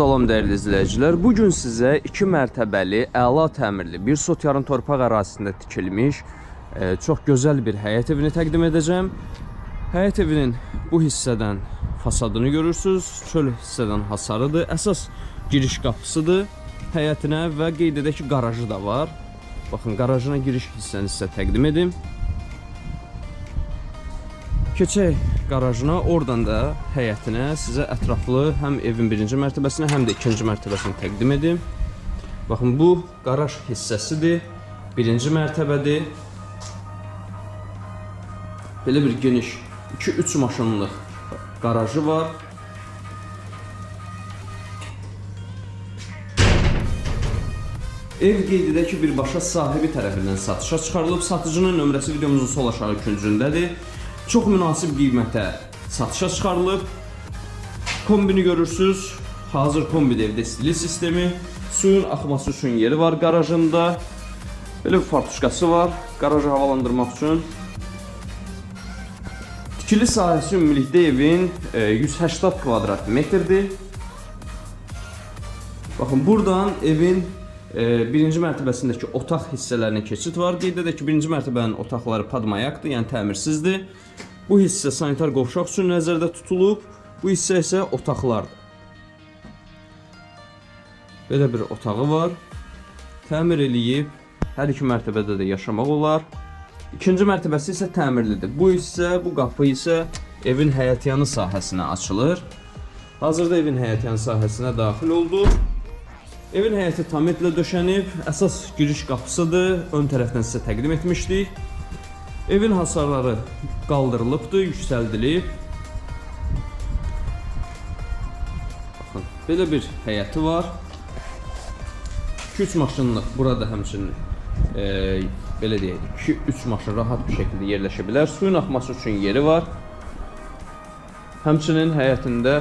Salam dəyərli izləyicilər. Bu gün sizə 2 mərtəbəli, əla təmirli, bir sot yarım torpaq ərazisində tikilmiş e, çox gözəl bir həyət evini təqdim edəcəm. Həyət evinin bu hissədən fasadını görürsüz. Çöl hissədən hasarıdır. Əsas giriş qapısıdır həyətinə və qeyd edək ki, qarajı da var. Baxın, qarajına giriş hissəni sizə təqdim edim. Keçək qarajına, oradan da həyətinə sizə ətraflı həm evin birinci mərtəbəsinə, həm də ikinci mərtəbəsini təqdim edim. Baxın, bu qaraj hissəsidir. Birinci mərtəbədir. Belə bir geniş 2-3 maşınlıq qarajı var. Ev qeyd edək ki, birbaşa sahibi tərəfindən satışa çıxarılıb. Satıcının nömrəsi videomuzun sol aşağı küncündədir. Çox münasib qiymətə satışa çıxarılıb. Kombini görürsüz. Hazır kombi evdə stili sistemi. Suyun axması üçün yeri var qarajında. Belə bir fartuşkası var. Qarajı havalandırmaq üçün. Tikili sahəsi ümumilikdə evin e, 180 kvadrat metrdir. Baxın buradan evin birinci mərtəbəsindəki otaq hissələrinə keçid var. Qeyd edək ki, birinci mərtəbənin otaqları padmayaqdır, yəni təmirsizdir. Bu hissə sanitar qovşaq üçün nəzərdə tutulub. Bu hissə isə otaqlardır. Belə bir otağı var. Təmir eləyib. Hər iki mərtəbədə də yaşamaq olar. İkinci mərtəbəsi isə təmirlidir. Bu hissə, bu qapı isə evin həyətyanı sahəsinə açılır. Hazırda evin həyətyanı sahəsinə daxil olduq. Evin həyəti tam etlə döşənib. Əsas giriş qapısıdır. Ön tərəfdən sizə təqdim etmişdik. Evin hasarları qaldırılıbdır, yüksəldilib. Baxın, belə bir həyəti var. 2-3 maşınlıq burada həmçinin e, belə deyək, 2-3 maşın rahat bir şəkildə yerləşə bilər. Suyun axması üçün yeri var. Həmçinin həyətində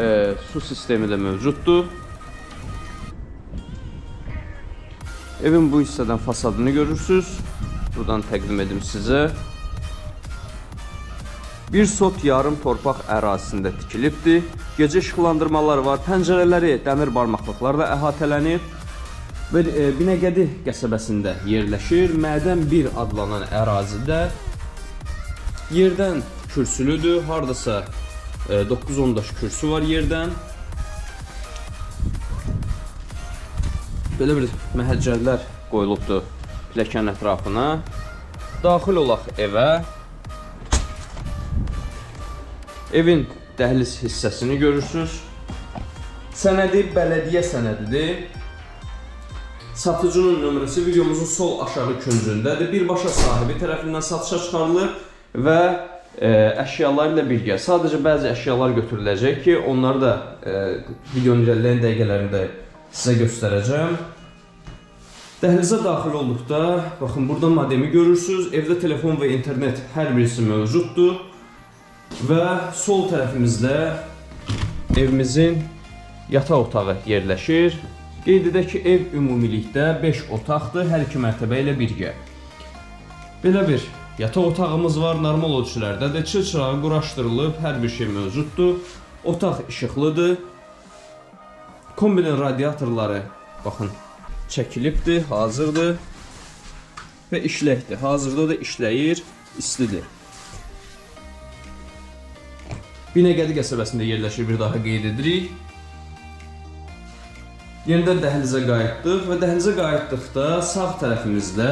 e, su sistemi də mövcuddur. Evin bu hissədən fasadını görürsüz. Buradan təqdim edim sizə. Bir sot yarım torpaq ərazisində tikilibdir. Gecə işıqlandırmaları var. Pəncərələri dəmir barmaqlıqlarla əhatələnib. Və e, Binəqədi qəsəbəsində yerləşir. Mədən 1 adlanan ərazidə yerdən kürsülüdür. Hardasa e, 9-10 daş kürsü var yerdən. Belə bir məhəccərlər qoyulubdur pilləkən ətrafına. Daxil olaq evə. Evin dəhliz hissəsini görürsüz. Sənədi bələdiyyə sənədidir. Satıcının nömrəsi videomuzun sol aşağı küncündədir. Birbaşa sahibi tərəfindən satışa çıxarılır və e, əşyalar ilə birgə. Sadəcə bəzi əşyalar götürüləcək ki, onları da e, videonun irəliləyən dəqiqələrində sizə göstərəcəm. Dəhlizə daxil olduqda, baxın burada modemi görürsüz. Evdə telefon və internet hər birisi mövcuddur. Və sol tərəfimizdə evimizin yataq otağı yerləşir. Qeyd ki, ev ümumilikdə 5 otaqdır, hər iki mərtəbə ilə birgə. Belə bir yataq otağımız var, normal ölçülərdədir. Çıl çırağı quraşdırılıb, hər bir şey mövcuddur. Otaq işıqlıdır. Kombinin radiatorları baxın çəkilibdir, hazırdır və işləkdir. Hazırda da işləyir, istidir. Binəqədi qəsəbəsində yerləşir, bir daha qeyd edirik. Yenidən dəhlizə qayıtdıq və dəhlizə qayıtdıqda sağ tərəfimizdə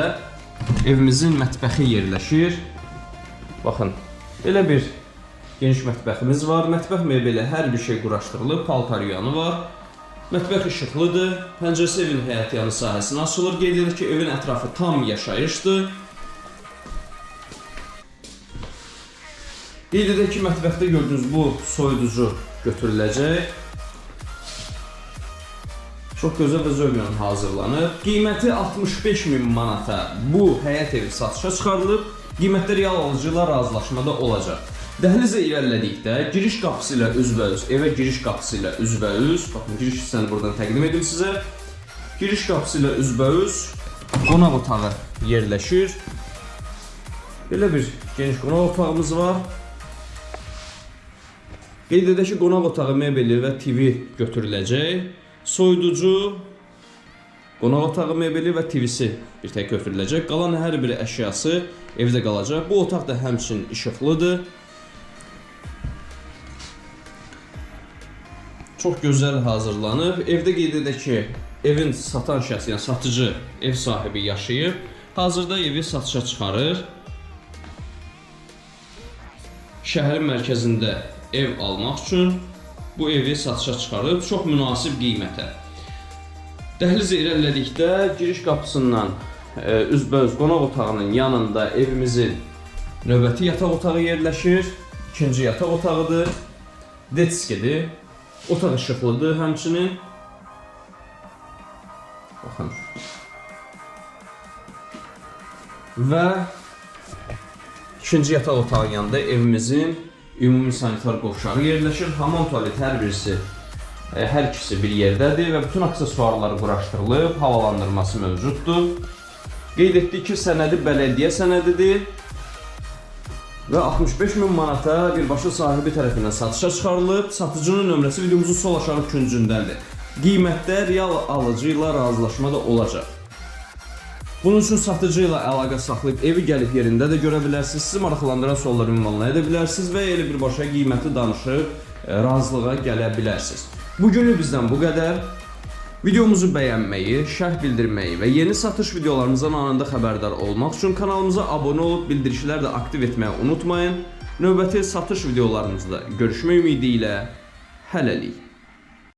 evimizin mətbəxi yerləşir. Baxın, belə bir geniş mətbəximiz var. Mətbəx mebeli hər bir şey quraşdırılıb, paltar yuyanı var. Mətbəx işıqlıdır. Pəncərəsi evin həyətyanı sahəsinə açılır. Qeyd ki, evin ətrafı tam yaşayışdır. Qeyd ki, mətbəxdə gördüyünüz bu soyuducu götürüləcək. Çox gözəl və zövqlə hazırlanıb. Qiyməti 65 min manata bu həyət evi satışa çıxarılıb. Qiymətdə real alıcıyla razılaşmada olacaq. Dəhlizə irəlilədikdə giriş qapısı ilə üzbəüz, evə giriş qapısı ilə üzbəüz, baxın giriş hissəni buradan təqdim edim sizə. Giriş qapısı ilə üzbəüz qonaq otağı yerləşir. Belə bir geniş qonaq otağımız var. Qeyd edək ki, qonaq otağı mebeli və TV götürüləcək. Soyuducu, qonaq otağı mebeli və TV-si bir tək götürüləcək. Qalan hər bir əşyası evdə qalacaq. Bu otaq da həmçinin işıqlıdır. Çox gözəl hazırlanıb. Evdə qeyd ki, evin satan şəxs, yəni satıcı, ev sahibi yaşayıb. Hazırda evi satışa çıxarır. Şəhərin mərkəzində ev almaq üçün bu evi satışa çıxarıb çox münasib qiymətə. Dəhlizə irəlilədikdə giriş qapısından e, üzbəüz qonaq otağının yanında evimizin növbəti yataq otağı yerləşir. İkinci yataq otağıdır. Detskidir. Otaq işıqlıdır həmçinin. Baxın. Və ikinci yataq otağının yanında evimizin ümumi sanitar qovşağı yerləşir. Hamam tualet hər birisi e, hər ikisi bir yerdədir və bütün aksesuarlar quraşdırılıb, havalandırması mövcuddur. Qeyd etdik ki, sənədi bələdiyyə sənədidir və 65 min manata birbaşa sahibi tərəfindən satışa çıxarılıb. Satıcının nömrəsi videomuzun sol aşağı küncündədir. Qiymətdə real alıcı ilə razılaşma da olacaq. Bunun üçün satıcı ilə əlaqə saxlayıb evi gəlib yerində də görə bilərsiniz. Sizi maraqlandıran sualları ünvanlaya da bilərsiniz və elə birbaşa qiyməti danışıb e, razılığa gələ bilərsiniz. Bugünlük bizdən bu qədər. Videomuzu bəyənməyi, şərh bildirməyi və yeni satış videolarımızdan anında xəbərdar olmaq üçün kanalımıza abunə olub bildirişləri də aktiv etməyi unutmayın. Növbəti satış videolarımızda görüşmək ümidi ilə.